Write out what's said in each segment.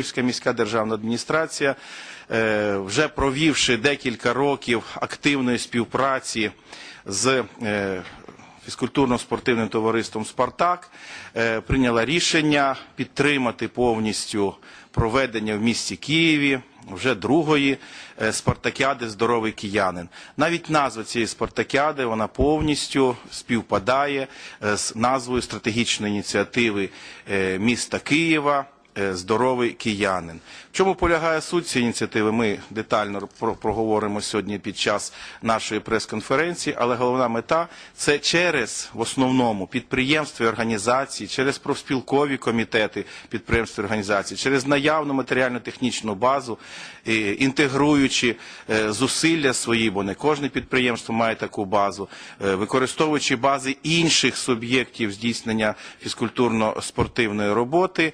Київська міська державна адміністрація, е, вже провівши декілька років активної співпраці з е, фізкультурно-спортивним товариством Спартак, е, прийняла рішення підтримати повністю проведення в місті Києві вже другої спартакіади Здоровий киянин. Навіть назва цієї спартакіади вона повністю співпадає з назвою стратегічної ініціативи міста Києва. Е, Здоровий киянин. В чому полягає суть цієї ініціативи? Ми детально проговоримо сьогодні під час нашої прес-конференції, але головна мета це через в основному підприємства і організації, через профспілкові комітети підприємств і організацій, через наявну матеріально-технічну базу, інтегруючи е, зусилля свої, бо не кожне підприємство має таку базу, е, використовуючи бази інших суб'єктів здійснення фізкультурно-спортивної роботи,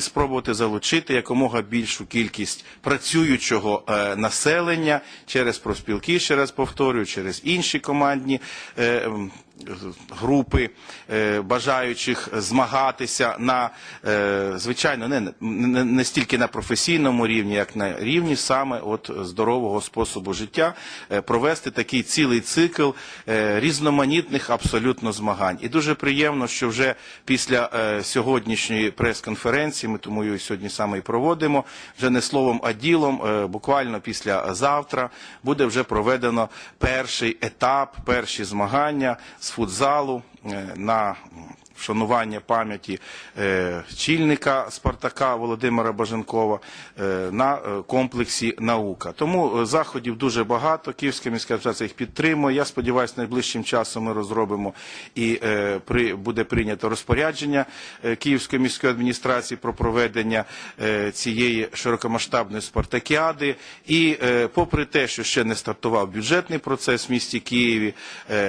все-таки спробувати залучити якомога більшу кількість працюючого е, населення через профспілки, ще раз повторюю, через інші командні. е, Групи е, бажаючих змагатися на е, звичайно не, не, не стільки на професійному рівні, як на рівні саме от здорового способу життя, е, провести такий цілий цикл різноманітних абсолютно змагань. І дуже приємно, що вже після сьогоднішньої прес-конференції, ми тому її сьогодні саме і проводимо, вже не словом, а ділом, буквально після завтра буде вже проведено перший етап, перші змагання з футзалу е, на вшанування пам'яті е, чільника Спартака Володимира Баженкова е, на е, комплексі наука. Тому заходів дуже багато. Київська міська адміністрація їх підтримує. Я сподіваюся, найближчим часом ми розробимо і буде прийнято розпорядження Київської міської адміністрації про проведення цієї широкомасштабної спартакіади. І попри те, що ще не стартував бюджетний процес в місті Києві,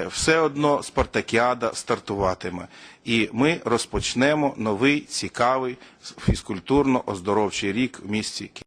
все одно спартакіада стартуватиме. І ми розпочнемо новий цікавий фізкультурно-оздоровчий рік в місті.